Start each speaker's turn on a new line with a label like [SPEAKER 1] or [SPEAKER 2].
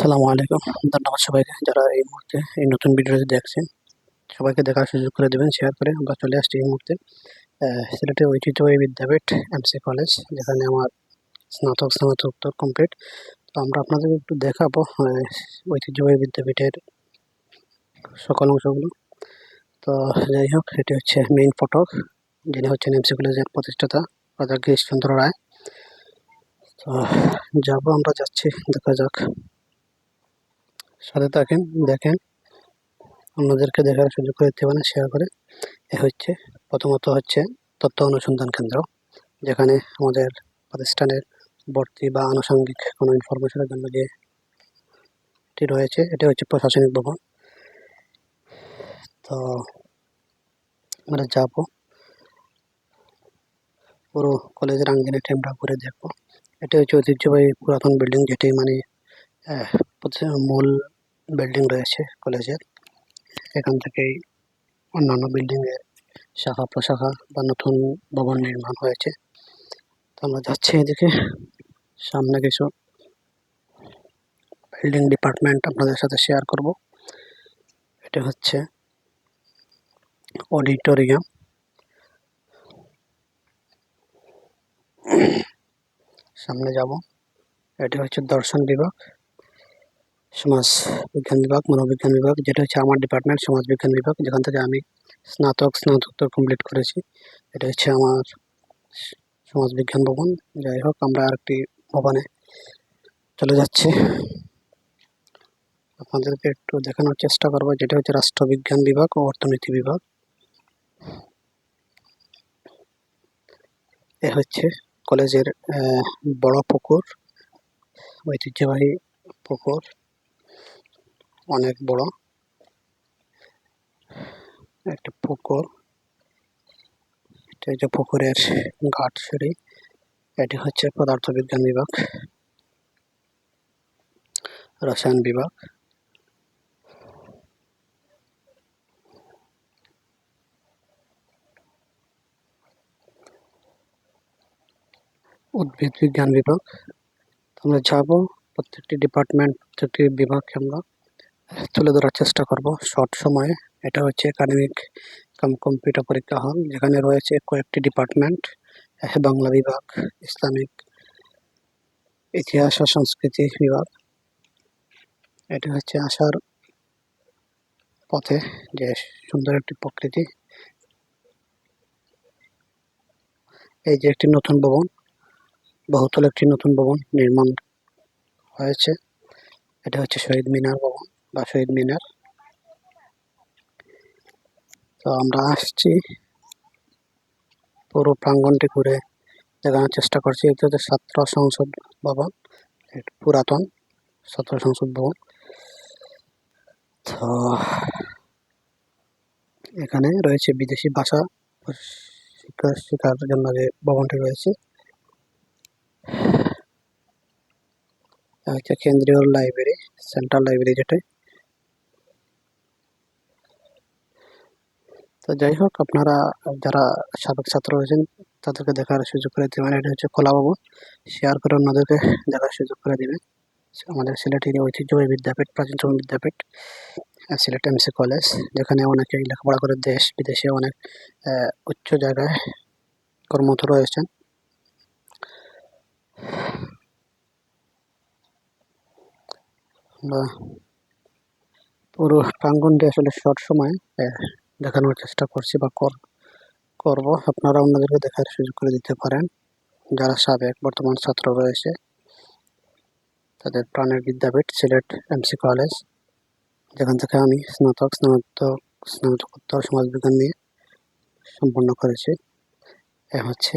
[SPEAKER 1] আসসালামু আলাইকুম। ধন্যবাদ সবাইকে যারা এই মুহূর্তে এই নতুন ভিডিওটি দেখছেন। সবাইকে দেখার সুযোগ করে দেবেন শেয়ার করে আমরা চলে আসছি এই মুহূর্তে। সিলেটের ঐতিহ্যবাহী বিদ্যাপীঠ এমসি কলেজ যেখানে আমার স্নাতক, স্নাতকোত্তর কমপ্লিট তো আমরা আপনাদের একটু দেখাবো ঐতিহ্যবাহী বিদ্যাপীঠের সকল অংশগুলো। তো যাই হোক, এটি হচ্ছে মেইন ফটক, যিনি হচ্ছেন এমসি কলেজের প্রতিষ্ঠাতা রাজা গিরিশচন্দ্র রায়। তো যাব আমরা, যাচ্ছি, দেখা যাক। সাথে থাকেন, দেখেন। অন্যদেরকে দেখার সুযোগ করে দিতে পারেন শেয়ার করে। এ হচ্ছে, প্রথমত হচ্ছে তথ্য অনুসন্ধান কেন্দ্র, যেখানে আমাদের প্রতিষ্ঠানের ভর্তি বা আনুষঙ্গিক কোনো ইনফরমেশনের জন্য যে রয়েছে, এটা হচ্ছে প্রশাসনিক ভবন। তো, আমরা যাব। পুরো কলেজের আঙ্গিনাটি আমরা ঘুরে দেখব। এটা হচ্ছে ঐতিহ্যবাহী পুরাতন বিল্ডিং যেটি মানে মূল বিল্ডিং রয়েছে কলেজের এখান থেকেই অন্যান্য বিল্ডিং এর শাখা প্রশাখা বা নতুন ভবন নির্মাণ হয়েছে। তো আমরা যাচ্ছি এদিকে। সামনে কিছু বিল্ডিং ডিপার্টমেন্ট আপনাদের সাথে শেয়ার করব। এটা হচ্ছে অডিটোরিয়াম সামনে যাব। এটা হচ্ছে দর্শন বিভাগ। সমাজ বিজ্ঞান বিভাগ, মনোবিজ্ঞান বিভাগ, যেটা হচ্ছে আমার ডিপার্টমেন্ট সমাজ বিজ্ঞান বিভাগ, যেখান থেকে আমি স্নাতক, স্নাতকোত্তর কমপ্লিট করেছি। এটা হচ্ছে আমার সমাজ বিজ্ঞান ভবন। যাই হোক, আমরা আরেকটি ভবনে চলে যাচ্ছি। আপনাদেরকে একটু দেখানোর চেষ্টা করব, যেটা হচ্ছে রাষ্ট্রবিজ্ঞান বিভাগ ও অর্থনীতি বিভাগ। এ হচ্ছে কলেজের বড় পুকুর, ঐতিহ্যবাহী পুকুর। অনেক বড়। একটা পুকুর। এটা হচ্ছে পুকুরের ঘাট সিঁড়ি। এটি হচ্ছে পদার্থবিজ্ঞান বিভাগ। রসায়ন বিভাগ। উদ্ভিদ বিজ্ঞান বিভাগ। আমরা যাব প্রত্যেকটি ডিপার্টমেন্ট প্রত্যেকটি বিভাগকে আমরা তুলে ধরার চেষ্টা করব। শর্ট সময়ে। এটা হচ্ছে একাডেমিক কাম কম্পিউটার পরীক্ষা হল যেখানে রয়েছে কয়েকটি ডিপার্টমেন্ট বাংলা বিভাগ, ইসলামিক, ইতিহাস ও সংস্কৃতি বিভাগ। এটা হচ্ছে আসার পথে যে সুন্দর একটি প্রকৃতি। এই যে একটি নতুন ভবন, বহুতল একটি নতুন ভবন নির্মাণ হয়েছে। এটা হচ্ছে শহীদ মিনার ভবন। বা শহীদ মিনার। তো আমরা আসছি। পুরো প্রাঙ্গনটি ঘুরে দেখানোর চেষ্টা করছি। এটা হচ্ছে ছাত্র সংসদ ভবন। পুরাতন ছাত্র সংসদ ভবন। তো এখানে রয়েছে বিদেশি ভাষা শিক্ষা শেখার জন্য যে ভবনটি রয়েছে। হচ্ছে কেন্দ্রীয় লাইব্রেরি, সেন্ট্রাল লাইব্রেরি যেটা। তো যাই হোক, আপনারা যারা সাবেক ছাত্র রয়েছেন, তাদেরকে দেখার সুযোগ করে দেবেন। এটা হচ্ছে খোলা ভবন শেয়ার করে অন্যদেরকে দেখার সুযোগ করে দেবেন। আমাদের সিলেটের ঐতিহ্যবাহী বিদ্যাপীঠ প্রাচীনতম বিদ্যাপীঠ সিলেট এমসি কলেজ যেখানে অনেকে লেখাপড়া করে দেশ বিদেশে অনেক উচ্চ জায়গায় কর্মরত রয়েছেন। পুরো প্রাঙ্গনটি আসলে শর্ট সময় দেখানোর চেষ্টা করছি বা কর, করব। আপনারা অন্যদেরকে দেখার সুযোগ করে দিতে পারেন। যারা সাবেক বর্তমান ছাত্র রয়েছে, তাদের প্রাণের বিদ্যাপীঠ সিলেট এমসি কলেজ যেখান থেকে আমি স্নাতক স্নাতক, স্নাতকোত্তর সমাজবিজ্ঞান নিয়ে সম্পন্ন করেছি। এ হচ্ছে